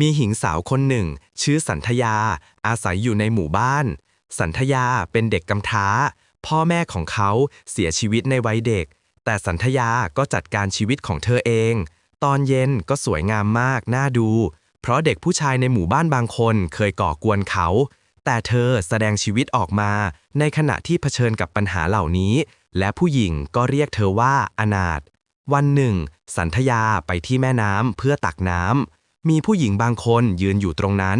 มีหญิงสาวคนหนึ่ง ชื่อสันธยา อาศัยอยู่ในหมู่บ้าน สันธยาเป็นเด็กกำพร้า พ่อแม่ของเขาเสียชีวิตในวัยเด็ก แต่สันธยาก็จัดการชีวิตของเธอเอง ตอนเย็นก็สวยงามมากน่าดู เพราะเด็กผู้ชายในหมู่บ้านบางคนเคยก่อกวนเขา แต่เธอแสดงชีวิตออกมา ในขณะที่เผชิญกับปัญหาเหล่านี้ และผู้หญิงก็เรียกเธอว่าอนาถวันหนึ่ง สันธยาไปที่แม่น้ำเพื่อตักน้ำ มีผู้หญิงบางคนยืนอยู่ตรงนั้น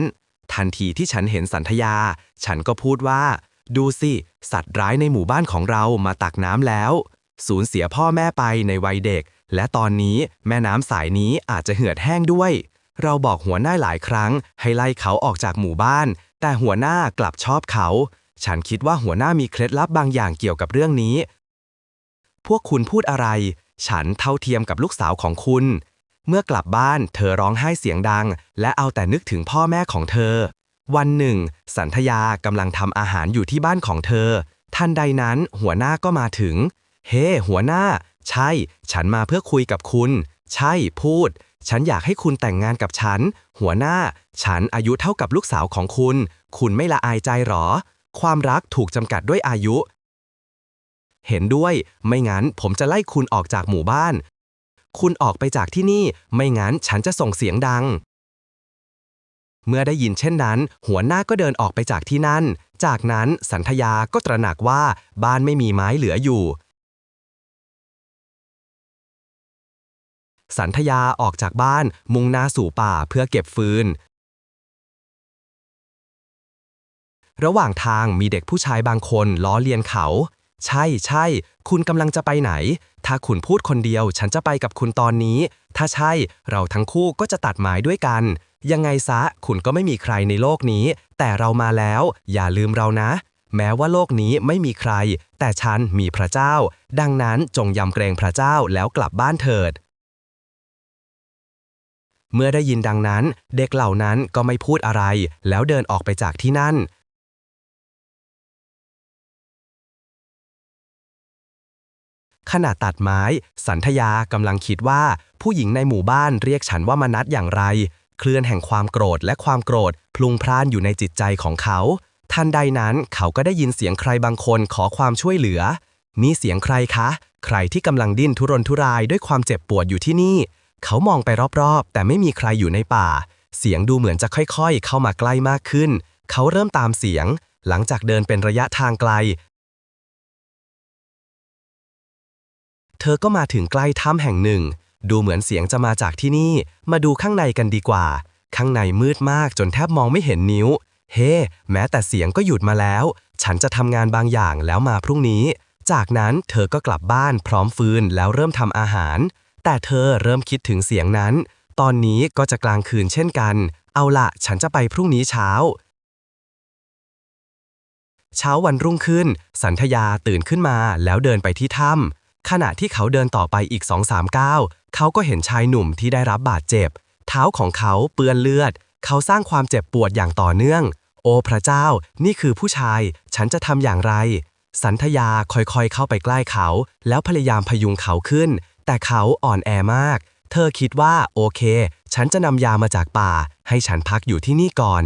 ทันทีที่ฉันเห็นสันธยา ฉันก็พูดว่า ดูสิ สัตว์ร้ายในหมู่บ้านของเรามาตักน้ำแล้ว สูญเสียพ่อแม่ไปในวัยเด็ก และตอนนี้แม่น้ำสายนี้อาจจะเหือดแห้งด้วย เราบอกหัวหน้าหลายครั้ง ให้ไล่เขาออกจากหมู่บ้าน แต่หัวหน้ากลับชอบเขา ฉันคิดว่าหัวหน้ามีเคล็ดลับบางอย่างเกี่ยวกับเรื่องนี้ พวกคุณพูดอะไร ฉันเท่าเทียมกับลูกสาวของคุณ เมื่อกลับบ้านเธอร้องไห้เสียงดัง และเอาแต่นึกถึงพ่อแม่ของเธอ วันหนึ่ง สันธยากำลังทำอาหารอยู่ที่บ้านของเธอ ทันใดนั้นหัวหน้าก็มาถึง เฮ้หัวหน้า ใช่ ฉันมาเพื่อคุยกับคุณ ใช่ พูด ฉันอยากให้คุณแต่งงานกับฉัน หัวหน้า ฉันอายุเท่ากับลูกสาวของคุณ คุณไม่ละอายใจหรอ ความรักถูกจำกัดด้วยอายุ เห็นด้วย ไม่งั้นผมจะไล่คุณออกจากหมู่บ้าน คุณออกไปจากที่นี่ ไม่งั้นฉันจะส่งเสียงดัง เมื่อได้ยินเช่นนั้น หัวหน้าก็เดินออกไปจากที่นั่น จากนั้นสันธยาก็ตระหนักว่าบ้านไม่มีไม้เหลืออยู่ สันธยาออกจากบ้านมุ่งหน้าสู่ป่าเพื่อเก็บฟืนระหว่างทางมีเด็กผู้ชายบางคนล้อเลียนเขา ใช่ใช่ คุณกำลังจะไปไหน ถ้าคุณพูดคนเดียวฉันจะไปกับคุณตอนนี้ ถ้าใช่เราทั้งคู่ก็จะตัดหมายด้วยกัน ยังไงซะคุณก็ไม่มีใครในโลกนี้ แต่เรามาแล้ว อย่าลืมเรานะ แม้ว่าโลกนี้ไม่มีใคร แต่ฉันมีพระเจ้า ดังนั้นจงยำเกรงพระเจ้าแล้วกลับบ้านเถิด เมื่อได้ยินดังนั้น เด็กเหล่านั้นก็ไม่พูดอะไร แล้วเดินออกไปจากที่นั่น ขณะตัดไม้ สันธยากำลังคิดว่า ผู้หญิงในหมู่บ้านเรียกฉันว่ามนัดอย่างไร เคลื่อนแห่งความโกรธและความโกรธ พลุงพล่านอยู่ในจิตใจของเขา ทันใดนั้นเขาก็ได้ยินเสียงใครบางคนขอความช่วยเหลือ นี่เสียงใครคะ ใครที่กำลังดิ้นทุรนทุรายด้วยความเจ็บปวดอยู่ที่นี่ เขามองไปรอบๆ แต่ไม่มีใครอยู่ในป่า เสียงดูเหมือนจะค่อยๆ เข้ามาใกล้มากขึ้น เขาเริ่มตามเสียง หลังจากเดินเป็นระยะทางไกล เธอก็มาถึงใกล้ถ้ำแห่งหนึ่ง ดูเหมือนเสียงจะมาจากที่นี่ มาดูข้างในกันดีกว่า ข้างในมืดมากจนแทบมองไม่เห็นนิ้ว เฮ้แม้แต่เสียงก็หยุดมาแล้ว ฉันจะทำงานบางอย่างแล้วมาพรุ่งนี้ จากนั้นเธอก็กลับบ้านพร้อมฟืนแล้วเริ่มทำอาหาร แต่เธอเริ่มคิดถึงเสียงนั้น ตอนนี้ก็จะกลางคืนเช่นกัน เอาละฉันจะไปพรุ่งนี้เช้าเช้าวันรุ่งขึ้น สันธยาตื่นขึ้นมาแล้วเดินไปที่ถ้ำ ขณะที่เขาเดินต่อไปอีกสองสามก้าวเขาก็เห็นชายหนุ่มที่ได้รับบาดเจ็บ เท้าของเขาเปื้อนเลือด เขาสร้างความเจ็บปวดอย่างต่อเนื่อง โอ้พระเจ้า นี่คือผู้ชาย ฉันจะทำอย่างไร สันธยาค่อยๆเข้าไปใกล้เขา แล้วพยายามพยุงเขาขึ้น แต่เขาอ่อนแอมาก เธอคิดว่าโอเค ฉันจะนำยามาจากป่า ให้ฉันพักอยู่ที่นี่ก่อน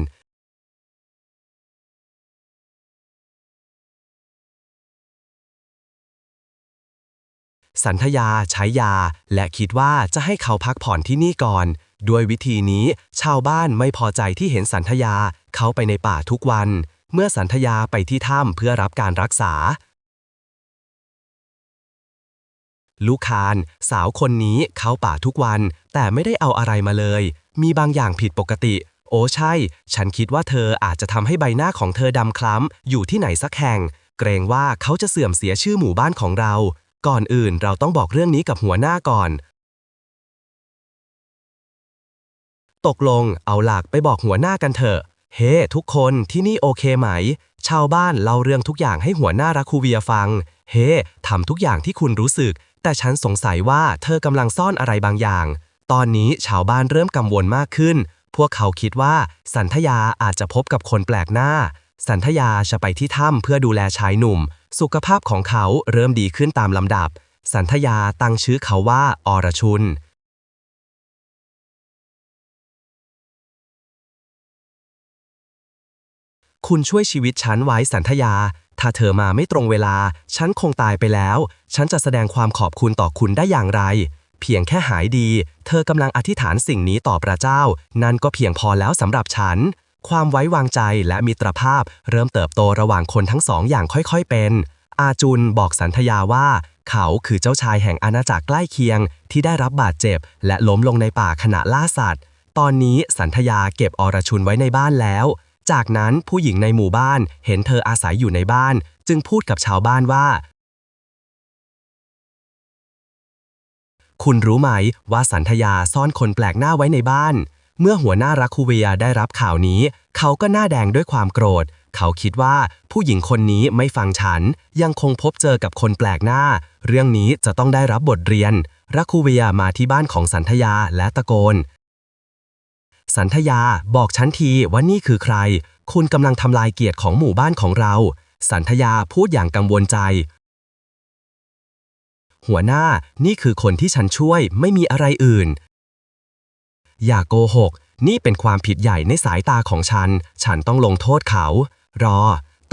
สันธยาใช้ยา และคิดว่าจะให้เขาพักผ่อนที่นี่ก่อน ด้วยวิธีนี้ ชาวบ้านไม่พอใจที่เห็นสันธยาเขาไปในป่าทุกวัน เมื่อสันธยาไปที่ถ้ำเพื่อรับการรักษา ลูกคานสาวคนนี้เข้าป่าทุกวัน แต่ไม่ได้เอาอะไรมาเลย มีบางอย่างผิดปกติ โอ้ใช่ ฉันคิดว่าเธออาจจะทำให้ใบหน้าของเธอดำคล้ำอยู่ที่ไหนสักแห่ง เกรงว่าเขาจะเสื่อมเสียชื่อหมู่บ้านของเรา ก่อนอื่นเราต้องบอกเรื่องนี้กับหัวหน้าก่อน ตกลงเอาหลักไปบอกหัวหน้ากันเถอะ เฮ้ ทุกคนที่นี่โอเคไหม ชาวบ้านเล่าเรื่องทุกอย่างให้หัวหน้ารักคูเวียฟัง เฮ้ทำทุกอย่างที่คุณรู้สึก แต่ฉันสงสัยว่าเธอกำลังซ่อนอะไรบางอย่าง ตอนนี้ชาวบ้านเริ่มกังวลมากขึ้น พวกเขาคิดว่า สันธยาอาจจะพบกับคนแปลกหน้า สันธยาจะไปที่ถ้ำเพื่อดูแลชายหนุ่ม สุขภาพของเขาเริ่มดีขึ้นตามลำดับ สันทยาตั้งชื่อเขาว่าอรชุน คุณช่วยชีวิตฉันไว้สันทยา ถ้าเธอมาไม่ตรงเวลา ฉันคงตายไปแล้ว ฉันจะแสดงความขอบคุณต่อคุณได้อย่างไร เพียงแค่หายดี เธอกำลังอธิษฐานสิ่งนี้ต่อพระเจ้า นั่นก็เพียงพอแล้วสำหรับฉัน ความไว้วางใจและมิตรภาพเริ่มเติบโตระหว่างคนทั้งสองอย่างค่อยๆเป็น อาจุนบอกสันทยาว่า เขาคือเจ้าชายแห่งอาณาจักรใกล้เคียง ที่ได้รับบาดเจ็บ และล้มลงในป่าขณะล่าสัตว์ ตอนนี้สันทยาเก็บอรชุนไว้ในบ้านแล้ว จากนั้นผู้หญิงในหมู่บ้านเห็นเธออาศัยอยู่ในบ้าน จึงพูดกับชาวบ้านว่า คุณรู้ไหมว่าสันทยาซ่อนคนแปลกหน้าไว้ในบ้าน เมื่อหัวหน้ารักคูเวียได้รับข่าวนี้ เขาก็หน้าแดงด้วยความโกรธ เขาคิดว่าผู้หญิงคนนี้ไม่ฟังฉัน ยังคงพบเจอกับคนแปลกหน้า เรื่องนี้จะต้องได้รับบทเรียน รักคูเวียมาที่บ้านของสันทยาและตะโกน สันทยาบอกฉันทีว่านี่คือใคร คุณกำลังทำลายเกียรติของหมู่บ้านของเรา สันทยาพูดอย่างกังวลใจหัวหน้านี่คือคนที่ฉันช่วยไม่มีอะไรอื่น อย่าโกหก นี่เป็นความผิดใหญ่ในสายตาของฉัน ฉันต้องลงโทษเขา รอ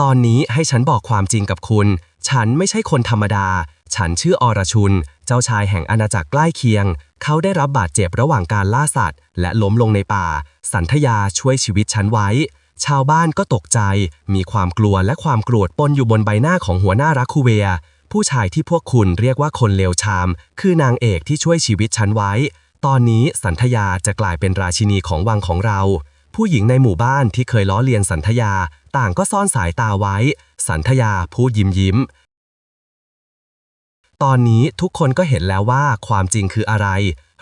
ตอนนี้ให้ฉันบอกความจริงกับคุณ ฉันไม่ใช่คนธรรมดา ฉันชื่ออรชุน เจ้าชายแห่งอาณาจักรใกล้เคียง เขาได้รับบาดเจ็บระหว่างการล่าสัตว์ และล้มลงในป่า สันทยาช่วยชีวิตฉันไว้ ชาวบ้านก็ตกใจ มีความกลัวและความโกรธปนอยู่บนใบหน้าของหัวหน้ารักคูเวียผู้ชายที่พวกคุณเรียกว่าคนเลวชาม คือนางเอกที่ช่วยชีวิตฉันไว้ ตอนนี้สันทยาจะกลายเป็นราชินีของวังของเรา ผู้หญิงในหมู่บ้านที่เคยล้อเลียนสันทยาต่างก็ซ่อนสายตาไว้ สันทยาพูดยิ้มยิ้ม ตอนนี้ทุกคนก็เห็นแล้วว่าความจริงคืออะไร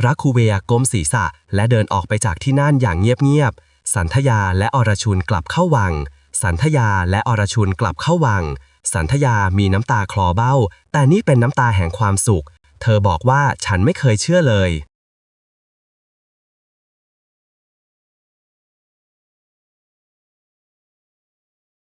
รักคูเวียก้มศีรษะ และเดินออกไปจากที่นั่นอย่างเงียบๆ สันทยาและอรชุนกลับเข้าวัง สันทยาและอรชุนกลับเข้าวัง สันทยามีน้ำตาคลอเบ้า แต่นี่เป็นน้ำตาแห่งความสุข เธอบอกว่าฉันไม่เคยเชื่อเลย